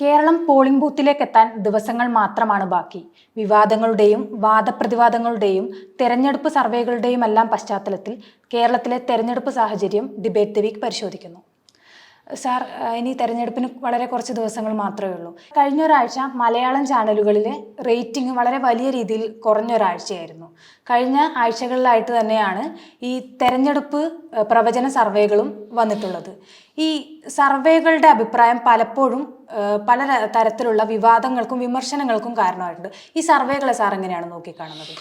Keralam polling ബൂത്തിലേക്ക് എത്താൻ ദിവസങ്ങൾ മാത്രമാണ് ബാക്കി. വിവാദങ്ങളുടെയും വാദപ്രതിവാദങ്ങളുടെയും തെരഞ്ഞെടുപ്പ് സർവേകളുടെയും എല്ലാം പശ്ചാത്തലത്തിൽ കേരളത്തിലെ തെരഞ്ഞെടുപ്പ് സാഹചര്യം ഡിബേറ്റ് ദ വീക്ക് പരിശോധിക്കുന്നു. സാർ ഇനി തെരഞ്ഞെടുപ്പിന് വളരെ കുറച്ച് ദിവസങ്ങൾ മാത്രമേ ഉള്ളൂ. കഴിഞ്ഞ ഒരാഴ്ച മലയാളം ചാനലുകളിലെ റേറ്റിംഗ് വളരെ വലിയ രീതിയിൽ കുറഞ്ഞ ഒരാഴ്ചയായിരുന്നു. കഴിഞ്ഞ ആഴ്ചകളിലായിട്ട് തന്നെയാണ് ഈ തെരഞ്ഞെടുപ്പ് പ്രവചന സർവേകളും വന്നിട്ടുള്ളത്. ഈ സർവേകളുടെ അഭിപ്രായം പലപ്പോഴും പല തരത്തിലുള്ള വിവാദങ്ങൾക്കും വിമർശനങ്ങൾക്കും കാരണമായിട്ടുണ്ട്. ഈ സർവേകളെ സാർ എങ്ങനെയാണ് നോക്കിക്കാണുന്നത്?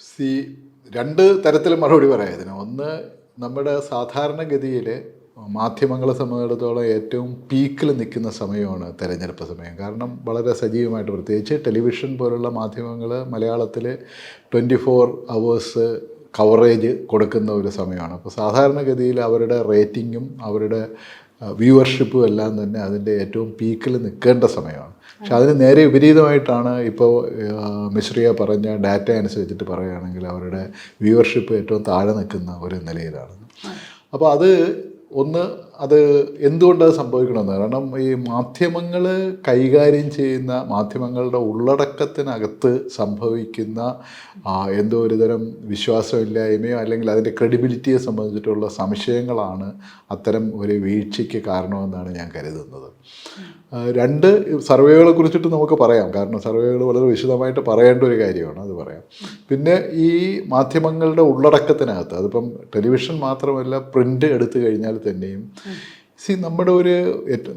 സി രണ്ട് തരത്തിൽ മറുപടി പറയാം. ഇതിന് ഒന്ന് നമ്മുടെ സാധാരണഗതിയിൽ മാധ്യമങ്ങളെ സംബന്ധിച്ചിടത്തോളം ഏറ്റവും പീക്കിൽ നിൽക്കുന്ന സമയമാണ് തെരഞ്ഞെടുപ്പ് സമയം. കാരണം വളരെ സജീവമായിട്ട് പ്രത്യേകിച്ച് ടെലിവിഷൻ പോലുള്ള മാധ്യമങ്ങൾ മലയാളത്തിൽ ട്വന്റി ഫോർ അവേഴ്സ് കവറേജ് കൊടുക്കുന്ന ഒരു സമയമാണ്. അപ്പോൾ സാധാരണഗതിയിൽ അവരുടെ റേറ്റിങ്ങും അവരുടെ വ്യൂവർഷിപ്പും എല്ലാം തന്നെ അതിന്റെ ഏറ്റവും പീക്കിൽ നിൽക്കേണ്ട സമയമാണ്. പക്ഷെ അതിന് നേരെ വിപരീതമായിട്ടാണ് ഇപ്പോൾ മിശ്രിയ പറഞ്ഞ ഡാറ്റ അനുസരിച്ചിട്ട് പറയുകയാണെങ്കിൽ അവരുടെ വ്യൂവർഷിപ്പ് ഏറ്റവും താഴെ നിൽക്കുന്ന ഒരു നിലയിലാണ്. അപ്പോൾ അത് ഒന്ന് അത് എന്തുകൊണ്ട് അത് സംഭവിക്കണമെന്ന് കാരണം ഈ മാധ്യമങ്ങൾ കൈകാര്യം ചെയ്യുന്ന മാധ്യമങ്ങളുടെ ഉള്ളടക്കത്തിനകത്ത് സംഭവിക്കുന്ന എന്തോ ഒരുതരം വിശ്വാസമില്ലായ്മയോ അല്ലെങ്കിൽ അതിന്റെ ക്രെഡിബിലിറ്റിയെ സംബന്ധിച്ചിട്ടുള്ള സംശയങ്ങളാണ് അത്തരം ഒരു വീഴ്ചയ്ക്ക് കാരണമെന്നാണ് ഞാൻ കരുതുന്നത്. രണ്ട് സർവേകളെ കുറിച്ചിട്ട് നമുക്ക് പറയാം. കാരണം സർവേകൾ വളരെ വിശദമായിട്ട് പറയേണ്ട ഒരു കാര്യമാണ് അത് പറയാം. പിന്നെ ഈ മാധ്യമങ്ങളുടെ ഉള്ളടക്കത്തിനകത്ത് അതിപ്പം ടെലിവിഷൻ മാത്രമല്ല പ്രിന്റ് എടുത്തു കഴിഞ്ഞാൽ തന്നെയും സി നമ്മുടെ ഒരു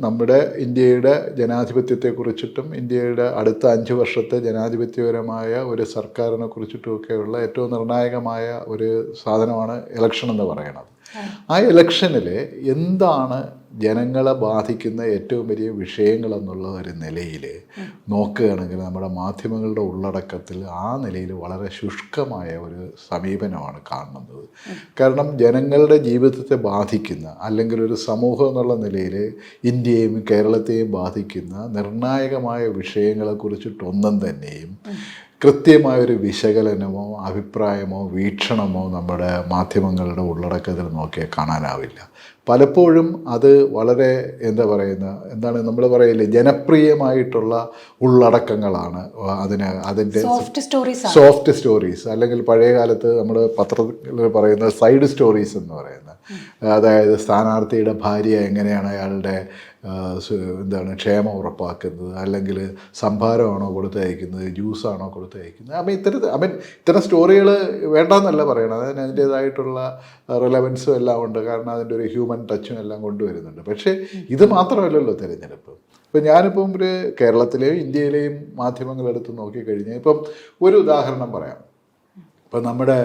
നമ്മുടെ ഇന്ത്യയുടെ ജനാധിപത്യത്തെക്കുറിച്ചിട്ടും ഇന്ത്യയുടെ അടുത്ത അഞ്ച് വർഷത്തെ ജനാധിപത്യപരമായ ഒരു സർക്കാരിനെ കുറിച്ചിട്ടുമൊക്കെയുള്ള ഏറ്റവും നിർണായകമായ ഒരു സാധനമാണ് ഇലക്ഷൻ എന്ന് പറയുന്നത്. ആ ഇലക്ഷനിൽ എന്താണ് ജനങ്ങളെ ബാധിക്കുന്ന ഏറ്റവും വലിയ വിഷയങ്ങൾ എന്നുള്ള ഒരു നിലയിൽ നോക്കുകയാണെങ്കിൽ നമ്മുടെ മാധ്യമങ്ങളുടെ ഉള്ളടക്കത്തിൽ ആ നിലയിൽ വളരെ ശുഷ്കമായ ഒരു സമീപനമാണ് കാണുന്നത്. കാരണം ജനങ്ങളുടെ ജീവിതത്തെ ബാധിക്കുന്ന അല്ലെങ്കിൽ ഒരു സമൂഹം എന്നുള്ള നിലയിൽ ഇന്ത്യയെയും കേരളത്തെയും ബാധിക്കുന്ന നിർണായകമായ വിഷയങ്ങളെക്കുറിച്ചിട്ടൊന്നും തന്നെയും കൃത്യമായൊരു വിശകലനമോ അഭിപ്രായമോ വീക്ഷണമോ നമ്മുടെ മാധ്യമങ്ങളുടെ ഉള്ളടക്കത്തിൽ നോക്കിയാൽ കാണാനാവില്ല. പലപ്പോഴും അത് വളരെ എന്താ പറയുന്ന എന്താണ് നമ്മൾ പറയില്ലേ ജനപ്രിയമായിട്ടുള്ള ഉള്ളടക്കങ്ങളാണ് അതിന് അതിന്റെ സോഫ്റ്റ് സ്റ്റോറീസ് സോഫ്റ്റ് സ്റ്റോറീസ് അല്ലെങ്കിൽ പഴയ കാലത്ത് നമ്മൾ പത്രത്തിൽ പറയുന്ന സൈഡ് സ്റ്റോറീസ് എന്ന് പറയുന്നത്. അതായത് സ്ഥാനാർത്ഥിയുടെ ഭാര്യ എങ്ങനെയാണ് അയാളുടെ എന്താണ് ക്ഷേമം ഉറപ്പാക്കുന്നത് അല്ലെങ്കിൽ സംഭാരമാണോ കൊടുത്തയക്കുന്നത് ജ്യൂസാണോ കൊടുത്തയക്കുന്നത് അപ്പം ഇത്തരത്തിൽ മീൻ ഇത്തരം സ്റ്റോറികൾ വേണ്ടെന്നല്ല പറയണത്. അതിന് അതിന്റേതായിട്ടുള്ള റിലവൻസും എല്ലാം ഉണ്ട്. കാരണം അതിന്റെ ഒരു ഹ്യൂമൻ ടച്ചും എല്ലാം കൊണ്ടുവരുന്നുണ്ട്. പക്ഷേ ഇത് മാത്രമല്ലല്ലോ തിരഞ്ഞെടുപ്പ്. ഇപ്പം ഞാനിപ്പം ഒരു കേരളത്തിലെയും ഇന്ത്യയിലെയും മാധ്യമങ്ങളെടുത്ത് നോക്കിക്കഴിഞ്ഞാൽ ഇപ്പം ഒരു ഉദാഹരണം പറയാം. ഇപ്പം നമ്മുടെ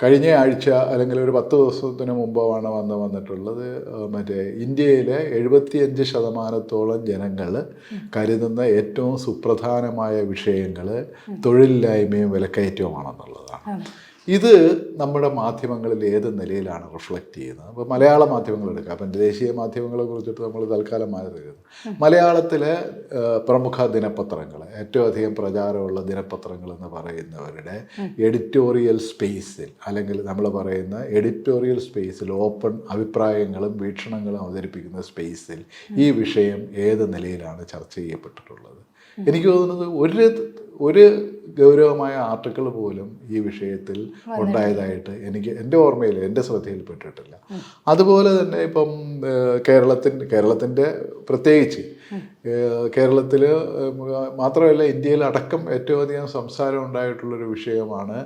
കഴിഞ്ഞ ആഴ്ച അല്ലെങ്കിൽ ഒരു പത്ത് ദിവസത്തിന് മുമ്പാണ് വന്ന് വന്നിട്ടുള്ളത് മറ്റേ ഇന്ത്യയിലെ എഴുപത്തിയഞ്ച് ശതമാനത്തോളം ജനങ്ങൾ കരുതുന്ന ഏറ്റവും സുപ്രധാനമായ വിഷയങ്ങൾ തൊഴിലില്ലായ്മയും വിലക്കയറ്റവുമാണെന്നുള്ളതാണ്. ഇത് നമ്മുടെ മാധ്യമങ്ങളിൽ ഏത് നിലയിലാണ് റിഫ്ലക്റ്റ് ചെയ്യുന്നത്? അപ്പോൾ മലയാള മാധ്യമങ്ങൾ എടുക്കുക അപ്പം ദേശീയ മാധ്യമങ്ങളെ കുറിച്ചിട്ട് നമ്മൾ തൽക്കാലം മാറി തരുന്നു മലയാളത്തിലെ പ്രമുഖ ദിനപത്രങ്ങൾ ഏറ്റവും അധികം പ്രചാരമുള്ള ദിനപത്രങ്ങൾ എന്ന് പറയുന്നവരുടെ എഡിറ്റോറിയൽ സ്പേസിൽ അല്ലെങ്കിൽ നമ്മൾ പറയുന്ന എഡിറ്റോറിയൽ സ്പേസിൽ ഓപ്പൺ അഭിപ്രായങ്ങളും വീക്ഷണങ്ങളും അവതരിപ്പിക്കുന്ന സ്പേസിൽ ഈ വിഷയം ഏത് നിലയിലാണ് ചർച്ച ചെയ്യപ്പെട്ടിട്ടുള്ളത്? എനിക്ക് തോന്നുന്നത് ഒരു ഒരു ഗൗരവമായ ആർട്ടിക്കിൾ പോലും ഈ വിഷയത്തിൽ ഉണ്ടായതായിട്ട് എനിക്ക് എന്റെ ഓർമ്മയിൽ എന്റെ ശ്രദ്ധയിൽപ്പെട്ടിട്ടില്ല. അതുപോലെ തന്നെ ഇപ്പം കേരളത്തിന്റെ കേരളത്തിന്റെ പ്രത്യേകിച്ച് കേരളത്തിൽ മാത്രമല്ല ഇന്ത്യയിൽ അടക്കം ഏറ്റവും അധികം സംസാരം ഉണ്ടായിട്ടുള്ളൊരു വിഷയമാണ്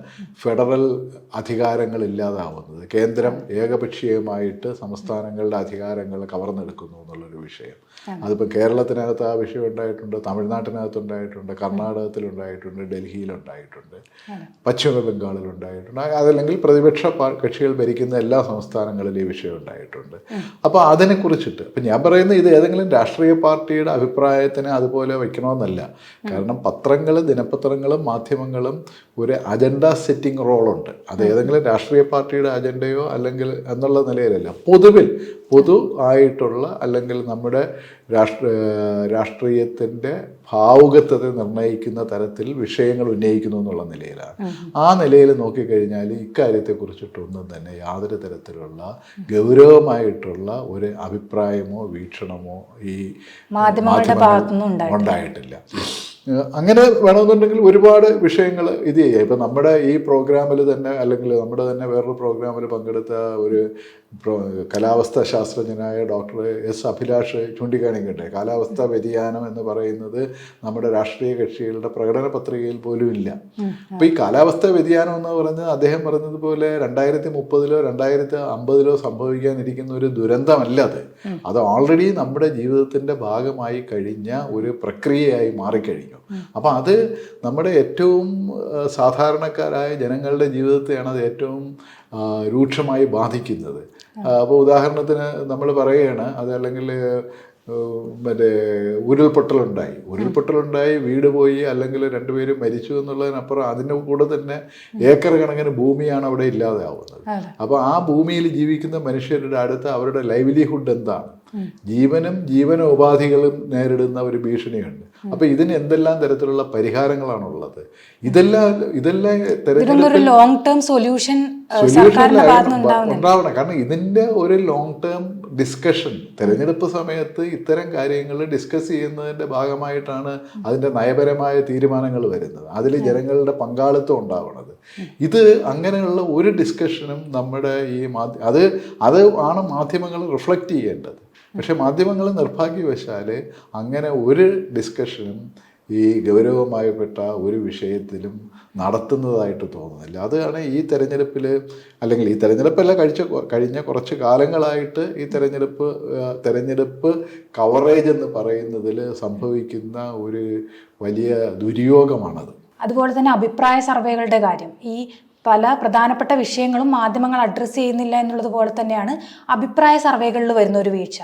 ഫെഡറൽ അധികാരങ്ങൾ ഇല്ലാതാവുന്നത്. കേന്ദ്രം ഏകപക്ഷീയമായിട്ട് സംസ്ഥാനങ്ങളുടെ അധികാരങ്ങൾ കവർന്നെടുക്കുന്നു എന്നുള്ളൊരു വിഷയം. അതിപ്പോൾ കേരളത്തിനകത്ത് ആ വിഷയം ഉണ്ടായിട്ടുണ്ട് തമിഴ്നാട്ടിനകത്ത് ഉണ്ടായിട്ടുണ്ട് കർണാടകത്തിലുണ്ടായിട്ടുണ്ട് ഡൽഹിയിലുണ്ടായിട്ടുണ്ട് പശ്ചിമ ബംഗാളിൽ ഉണ്ടായിട്ടുണ്ട് അതല്ലെങ്കിൽ പ്രതിപക്ഷ കക്ഷികൾ ഭരിക്കുന്ന എല്ലാ സംസ്ഥാനങ്ങളിലും ഈ വിഷയം ഉണ്ടായിട്ടുണ്ട്. അപ്പോൾ അതിനെക്കുറിച്ചിട്ട് അപ്പം ഞാൻ പറയുന്നത് ഇത് ഏതെങ്കിലും രാഷ്ട്രീയ പാർട്ടിയുടെ അഭിപ്രായത്തിന് അതുപോലെ വയ്ക്കണമെന്നല്ല. കാരണം പത്രങ്ങൾ ദിനപത്രങ്ങളും മാധ്യമങ്ങളും ഒരു അജണ്ട സെറ്റിംഗ് റോളുണ്ട് അത് ഏതെങ്കിലും രാഷ്ട്രീയ പാർട്ടിയുടെ അജണ്ടയോ അല്ലെങ്കിൽ എന്നുള്ള നിലയിലല്ല. പൊതുവിൽ പൊതു ആയിട്ടുള്ള അല്ലെങ്കിൽ നമ്മുടെ രാഷ്ട്ര രാഷ്ട്രീയത്തിന്റെ ഭാവുകത്വത്തെ നിർണയിക്കുന്ന തരത്തിൽ വിഷയങ്ങൾ ഉന്നയിക്കുന്നു എന്നുള്ള നിലയിലാണ്. ആ നിലയിൽ നോക്കിക്കഴിഞ്ഞാൽ ഇക്കാര്യത്തെക്കുറിച്ചിട്ടൊന്നും തന്നെ യാതൊരു തരത്തിലുള്ള ഗൗരവമായിട്ടുള്ള ഒരു അഭിപ്രായമോ വീക്ഷണമോ ഈ മാധ്യമങ്ങളുടെ ഉണ്ടായിട്ടില്ല. അങ്ങനെ വേണമെന്നുണ്ടെങ്കിൽ ഒരുപാട് വിഷയങ്ങൾ ഇത് ചെയ്യാം. ഇപ്പം നമ്മുടെ ഈ പ്രോഗ്രാമിൽ തന്നെ അല്ലെങ്കിൽ നമ്മുടെ തന്നെ വേറൊരു പ്രോഗ്രാമിൽ പങ്കെടുത്ത ഒരു കാലാവസ്ഥാ ശാസ്ത്രജ്ഞനായ ഡോക്ടർ എസ് അഭിലാഷ് ചൂണ്ടിക്കാണിക്കട്ടെ. കാലാവസ്ഥാ വ്യതിയാനം എന്ന് പറയുന്നത് നമ്മുടെ രാഷ്ട്രീയ കക്ഷികളുടെ പ്രകടന പത്രികയിൽ പോലും ഇല്ല. അപ്പം ഈ കാലാവസ്ഥാ വ്യതിയാനം എന്ന് പറഞ്ഞത് അദ്ദേഹം പറഞ്ഞതുപോലെ രണ്ടായിരത്തി മുപ്പതിലോ രണ്ടായിരത്തി അമ്പതിലോ സംഭവിക്കാനിരിക്കുന്ന ഒരു ദുരന്തമല്ല അത്. അത് ഓൾറെഡി നമ്മുടെ ജീവിതത്തിന്റെ ഭാഗമായി കഴിഞ്ഞ ഒരു പ്രക്രിയയായി മാറിക്കഴിഞ്ഞു. അപ്പം അത് നമ്മുടെ ഏറ്റവും സാധാരണക്കാരായ ജനങ്ങളുടെ ജീവിതത്തെയാണ് അത് ഏറ്റവും രൂക്ഷമായി ബാധിക്കുന്നത്. അപ്പോൾ ഉദാഹരണത്തിന് നമ്മൾ പറയുകയാണ് അതല്ലെങ്കിൽ മറ്റേ ഉരുൾപൊട്ടലുണ്ടായി. ഉരുൾപൊട്ടലുണ്ടായി വീട് പോയി അല്ലെങ്കിൽ രണ്ടുപേരും മരിച്ചു എന്നുള്ളതിനപ്പുറം അതിന്റെ കൂടെ തന്നെ ഏക്കർ കണക്കിന് ഭൂമിയാണ് അവിടെ ഇല്ലാതാവുന്നത്. അപ്പോൾ ആ ഭൂമിയിൽ ജീവിക്കുന്ന മനുഷ്യരുടെ അടുത്ത് അവരുടെ ലൈവ്ലിഹുഡ് എന്താണ്? ജീവനും ജീവനോപാധികളും നേരിടുന്ന ഒരു ഭീഷണിയുണ്ട്. അപ്പോൾ ഇതിന് എന്തെല്ലാം തരത്തിലുള്ള പരിഹാരങ്ങളാണ് ഉള്ളത് ഇതെല്ലാം ഇതെല്ലാം തരത്തിലുള്ള തെരഞ്ഞെടുപ്പിൽ ലോങ് ടേം സൊല്യൂഷൻ ഉണ്ടാവണം. കാരണം ഇതിന്റെ ഒരു ലോങ് ടേം ഡിസ്കഷൻ തെരഞ്ഞെടുപ്പ് സമയത്ത് ഇത്തരം കാര്യങ്ങൾ ഡിസ്കസ് ചെയ്യുന്നതിന്റെ ഭാഗമായിട്ടാണ് അതിന്റെ നയപരമായ തീരുമാനങ്ങൾ വരുന്നത്. അതിൽ ജനങ്ങളുടെ പങ്കാളിത്തം ഉണ്ടാവണത്. ഇത് അങ്ങനെയുള്ള ഒരു ഡിസ്കഷനും നമ്മുടെ ഈ അത് അത് ആണ് മാധ്യമങ്ങൾ റിഫ്ലക്റ്റ് ചെയ്യേണ്ടത്. പക്ഷെ മാധ്യമങ്ങൾ നിർഭാഗ്യവശാൽ അങ്ങനെ ഒരു ഡിസ്കഷനും ഈ ഗൗരവമായപ്പെട്ട ഒരു വിഷയത്തിലും നടത്തുന്നതായിട്ട് തോന്നുന്നില്ല. അതാണ് ഈ തെരഞ്ഞെടുപ്പിൽ അല്ലെങ്കിൽ ഈ തെരഞ്ഞെടുപ്പല്ല കഴിച്ച കഴിഞ്ഞ കുറച്ച് കാലങ്ങളായിട്ട് ഈ തെരഞ്ഞെടുപ്പ് തെരഞ്ഞെടുപ്പ് കവറേജ് എന്ന് പറയുന്നതിൽ സംഭവിക്കുന്ന ഒരു വലിയ ദുര്യോഗമാണത്. അതുപോലെ തന്നെ അഭിപ്രായ സർവേകളുടെ കാര്യം. ഈ പല പ്രധാനപ്പെട്ട വിഷയങ്ങളും മാധ്യമങ്ങൾ അഡ്രസ്സ് ചെയ്യുന്നില്ല എന്നുള്ളത് പോലെ തന്നെയാണ് അഭിപ്രായ സർവേകളിൽ വരുന്ന ഒരു വീഴ്ച.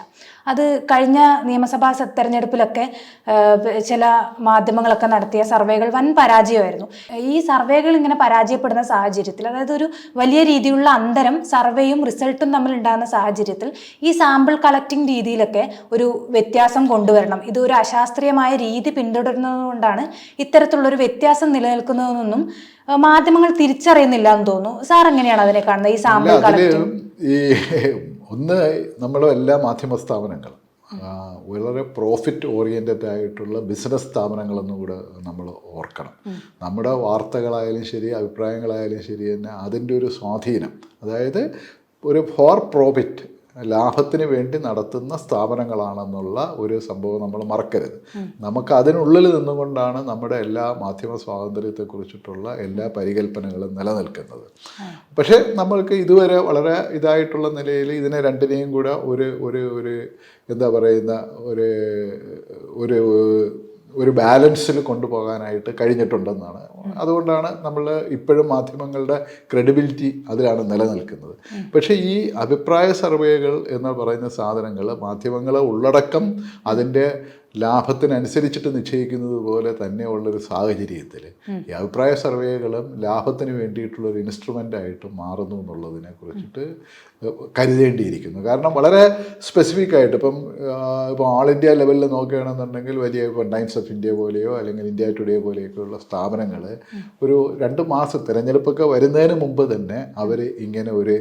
അത് കഴിഞ്ഞ നിയമസഭാ തെരഞ്ഞെടുപ്പിലൊക്കെ ചില മാധ്യമങ്ങളൊക്കെ നടത്തിയ സർവേകൾ വൻ പരാജയമായിരുന്നു. ഈ സർവേകൾ ഇങ്ങനെ പരാജയപ്പെടുന്ന സാഹചര്യത്തിൽ അതായത് ഒരു വലിയ രീതിയിലുള്ള അന്തരം സർവേയും റിസൾട്ടും തമ്മിൽ ഉണ്ടാകുന്ന സാഹചര്യത്തിൽ ഈ സാമ്പിൾ കളക്ടിംഗ് രീതിയിലൊക്കെ ഒരു വ്യത്യാസം കൊണ്ടുവരണം. ഇത് ഒരു അശാസ്ത്രീയമായ രീതി പിന്തുടരുന്നതുകൊണ്ടാണ് ഇത്തരത്തിലുള്ളൊരു വ്യത്യാസം നിലനിൽക്കുന്നതെന്നൊന്നും ആ, മാധ്യമങ്ങൾ തിരിച്ചറിയുന്നില്ല എന്ന് തോന്നുന്നു. സാർ എങ്ങനെയാണ് അതിനെ കാണുന്നത്? ഈ സാമ്പിൾ ഈ ഒന്ന് നമ്മൾ എല്ലാ മാധ്യമ സ്ഥാപനങ്ങളും വളരെ പ്രോഫിറ്റ് ഓറിയന്റഡ് ആയിട്ടുള്ള ബിസിനസ് സ്ഥാപനങ്ങളെന്നും കൂടെ നമ്മൾ ഓർക്കണം. നമ്മുടെ വാർത്തകളായാലും ശരി അഭിപ്രായങ്ങളായാലും ശരി തന്നെ അതിന്റെ ഒരു സ്വാധീനം അതായത് ഒരു ഫോർ പ്രോഫിറ്റ് ലാഭത്തിന് വേണ്ടി നടത്തുന്ന സ്ഥാപനങ്ങളാണെന്നുള്ള ഒരു സംഭവം നമ്മൾ മറക്കരുത്. നമുക്ക് അതിനുള്ളിൽ നിന്നുകൊണ്ടാണ് നമ്മുടെ എല്ലാ മാധ്യമ സ്വാതന്ത്ര്യത്തെക്കുറിച്ചിട്ടുള്ള എല്ലാ പരികല്പനകളും നിലനിൽക്കുന്നത്. പക്ഷേ നമ്മൾക്ക് ഇതുവരെ വളരെ ഇതായിട്ടുള്ള നിലയിൽ ഇതിനെ രണ്ടിനെയും കൂടെ ഒരു ഒരു ഒരു എന്താ പറയുന്ന ഒരു ഒരു ഒരു ബാലൻസിൽ കൊണ്ടുപോകാനായിട്ട് കഴിഞ്ഞിട്ടുണ്ടെന്നാണ്. അതുകൊണ്ടാണ് നമ്മൾ ഇപ്പോഴും മാധ്യമങ്ങളുടെ ക്രെഡിബിലിറ്റി അതിലാണ് നിലനിൽക്കുന്നത്. പക്ഷേ ഈ അഭിപ്രായ സർവേകൾ എന്ന് പറയുന്ന സാധനങ്ങൾ മാധ്യമങ്ങളെ ഉള്ളടക്കം അതിന്റെ ലാഭത്തിനനുസരിച്ചിട്ട് നിശ്ചയിക്കുന്നത് പോലെ തന്നെയുള്ളൊരു സാഹചര്യത്തിൽ ഈ അഭിപ്രായ സർവേകളും ലാഭത്തിന് വേണ്ടിയിട്ടുള്ള ഒരു ഇൻസ്ട്രുമെന്റ് ആയിട്ട് മാറുന്നു എന്നുള്ളതിനെ കുറിച്ചിട്ട് കരുതേണ്ടിയിരിക്കുന്നു. കാരണം വളരെ സ്പെസിഫിക് ആയിട്ട് ഇപ്പം ഇപ്പോൾ ആൾ ഇന്ത്യ ലെവലിൽ നോക്കുകയാണെന്നുണ്ടെങ്കിൽ വലിയ ഇപ്പോൾ ടൈംസ് ഓഫ് ഇന്ത്യ പോലെയോ അല്ലെങ്കിൽ ഇന്ത്യ ടുഡേ പോലെയൊക്കെയുള്ള സ്ഥാപനങ്ങൾ ഒരു രണ്ട് മാസം തിരഞ്ഞെടുപ്പൊക്കെ വരുന്നതിന് മുമ്പ് തന്നെ അവർ ഇങ്ങനെ ഒരു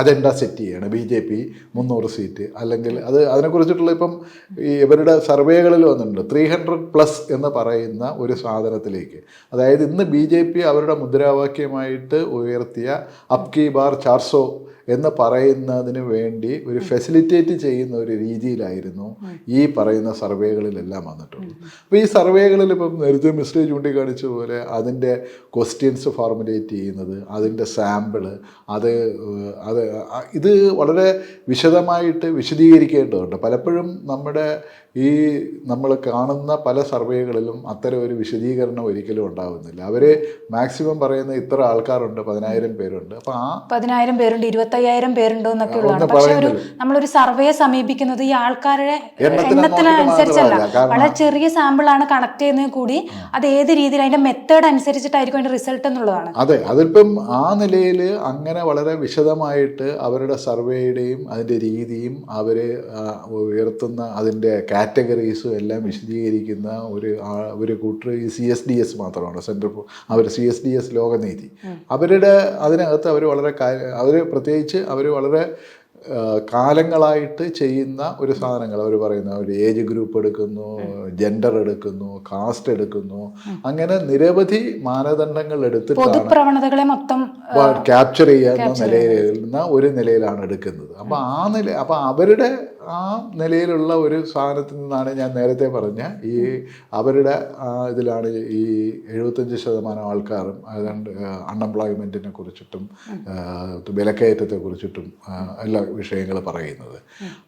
അജണ്ട സെറ്റ് ചെയ്യാണ്. ബി ജെ പി മുന്നൂറ് സീറ്റ് അല്ലെങ്കിൽ അത് അതിനെക്കുറിച്ചിട്ടുള്ള ഇപ്പം ഇവരുടെ സർവേകളിൽ വന്നിട്ടുണ്ട്. ത്രീ ഹൺഡ്രഡ് പ്ലസ് എന്ന് പറയുന്ന ഒരു സാധനത്തിലേക്ക്. അതായത് ഇന്ന് ബി ജെ പി അവരുടെ മുദ്രാവാക്യമായിട്ട് ഉയർത്തിയ അപ്കി ബാർ ചാർസോ എന്ന് പറയുന്നതിന് വേണ്ടി ഒരു ഫെസിലിറ്റേറ്റ് ചെയ്യുന്ന ഒരു രീതിയിലായിരുന്നു ഈ പറയുന്ന സർവേകളിലെല്ലാം വന്നിട്ടുള്ളത്. അപ്പോൾ ഈ സർവേകളിൽ ഇപ്പം നേരത്തെ മിസ്റ്റർ ചൂണ്ടിക്കാണിച്ച പോലെ അതിന്റെ ക്വസ്റ്റ്യൻസ് ഫോർമുലേറ്റ് ചെയ്യുന്നത് അതിന്റെ സാമ്പിൾ അത് അത് ഇത് വളരെ വിശദമായിട്ട് വിശദീകരിക്കേണ്ടതുണ്ട്. പലപ്പോഴും നമ്മുടെ ഈ നമ്മൾ കാണുന്ന പല സർവേകളിലും അത്തരം ഒരു വിശദീകരണം ഒരിക്കലും ഉണ്ടാകുന്നില്ല അവർ മാക്സിമം പറയുന്ന ഇത്ര ആൾക്കാരുണ്ട് പതിനായിരം പേരുണ്ട്. അപ്പൊ ആ പതിനായിരം പേരുണ്ട് ഇരുപത്തയ്യായിരം പേരുണ്ടോ എന്നൊക്കെ ഉള്ളതാണ്. പക്ഷെ ഒരു നമ്മളൊരു സർവേ സമീപിക്കുന്നത് ഈ ആൾക്കാരുടെ എണ്ണത്തിനെ എണ്ണത്തിനനുസരിച്ചല്ല വളരെ ചെറിയ സാമ്പിൾ ആണ് കണക്ട് ചെയ്യുന്നത് കൂടി അത് ഏത് രീതിയിൽ അതിന്റെ മെത്തേഡ് അനുസരിച്ചിട്ടായിരിക്കും അതിന്റെ റിസൾട്ട് എന്നുള്ളതാണ്. അതെ അതിപ്പം ആ നിലയിൽ അങ്ങനെ വളരെ വിശദമായിട്ട് അവരുടെ സർവേയുടെയും അതിന്റെ രീതിയും അവർ ഉയർത്തുന്ന അതിന്റെ കാറ്റഗറീസും എല്ലാം വിശദീകരിക്കുന്ന ഒരു ഒരു കൂട്ടർ ഈ സി എസ് ഡി എസ് മാത്രമാണ്. സെൻട്രൽ അവർ C S D S Lokniti. അവരുടെ അതിനകത്ത് അവർ വളരെ അവർ പ്രത്യേകിച്ച് അവർ വളരെ കാലങ്ങളായിട്ട് ചെയ്യുന്ന ഒരു സാധനങ്ങൾ അവർ പറയുന്ന. ഒരു ഏജ് ഗ്രൂപ്പ് എടുക്കുന്നു ജെൻഡർ എടുക്കുന്നു കാസ്റ്റ് എടുക്കുന്നു. അങ്ങനെ നിരവധി മാനദണ്ഡങ്ങൾ എടുത്തിട്ടാണ് പൊതുപ്രവണതകളെ മൊത്തം ക്യാപ്ചർ ചെയ്യാവുന്ന നിലയിലുന്ന ഒരു നിലയിലാണ് എടുക്കുന്നത്. അപ്പോൾ ആ നില അപ്പോൾ അവരുടെ ആ നിലയിലുള്ള ഒരു സാധനത്തിൽ നിന്നാണ് ഞാൻ നേരത്തെ പറഞ്ഞ ഈ അവരുടെ ഇതിലാണ് ഈ എഴുപത്തഞ്ച് ശതമാനം ആൾക്കാരും അതുകൊണ്ട് അൺഎംപ്ലോയ്മെന്റിനെ കുറിച്ചിട്ടും ആ, വിലക്കയറ്റത്തെ കുറിച്ചിട്ടും എല്ലാ വിഷയങ്ങൾ പറയുന്നത്.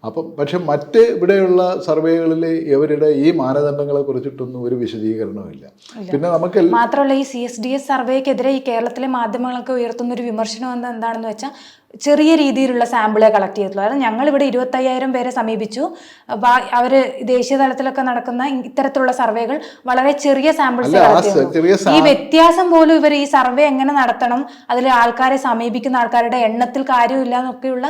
അപ്പം പക്ഷെ മറ്റ് ഇവിടെയുള്ള സർവേകളിൽ ഇവരുടെ ഈ മാനദണ്ഡങ്ങളെ കുറിച്ചിട്ടൊന്നും ഒരു വിശദീകരണമില്ല പിന്നെ നമുക്ക് മാത്രമല്ല ഈ സി എസ് ഡി എസ് സർവേക്കെതിരെ ഈ കേരളത്തിലെ മാധ്യമങ്ങളൊക്കെ ഉയർത്തുന്ന ഒരു വിമർശനം എന്താണെന്ന് വെച്ചാൽ ചെറിയ രീതിയിലുള്ള സാമ്പിളെ കളക്ട് ചെയ്തിട്ടുള്ളൂ. അതായത് ഞങ്ങൾ ഇവിടെ ഇരുപത്തയ്യായിരം പേരെ സമീപിച്ചു. അവർ അവർ ദേശീയ തലത്തിലൊക്കെ നടക്കുന്ന ഇത്തരത്തിലുള്ള സർവേകൾ വളരെ ചെറിയ സാമ്പിൾസ് ഈ വ്യത്യാസം പോലും ഇവർ ഈ സർവേ എങ്ങനെ നടത്തണം അതിൽ ആൾക്കാരെ സമീപിക്കുന്ന ആൾക്കാരുടെ എണ്ണത്തിൽ കാര്യമില്ല എന്നൊക്കെയുള്ള